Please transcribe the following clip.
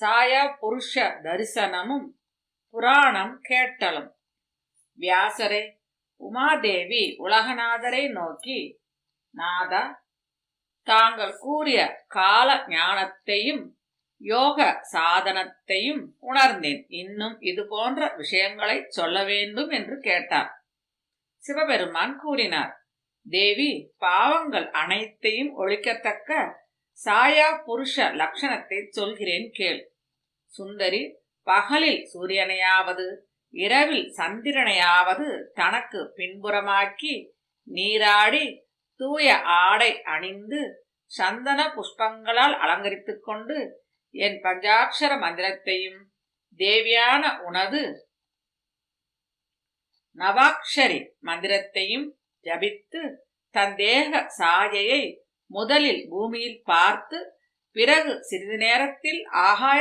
சாய புருஷ தரிசனமும் புராணம் கேட்டலும். வியாசரே உமாதேவி உலகநாதரை நோக்கி நாதா தாங்கள் கூறிய கால ஞானத்தையும் யோக சாதனத்தையும் உணர்ந்தேன். இன்னும் இது போன்ற விஷயங்களை சொல்ல வேண்டும் என்று கேட்டார். சிவபெருமான் கூறினார் தேவி பாவங்கள் அனைத்தையும் ஒழிக்கத்தக்க சாயா புருஷ லட்சணத்தை சொல்கிறேன் கேள். சுந்தரி பகலில் சூரியனையாவது இரவில் சந்திரனையாவது தனக்கு பின்புறமாக்கி நீராடி தூய ஆடை அணிந்து சந்தன புஷ்பங்களால் அலங்கரித்துக் கொண்டு என் பஞ்சாட்சர மந்திரத்தையும் தேவியான உனது நவாக்ஷரி மந்திரத்தையும் ஜபித்து தன் தேக சாயையை முதலில் பூமியில் பார்த்து பிறகு சிறிது நேரத்தில் ஆகாய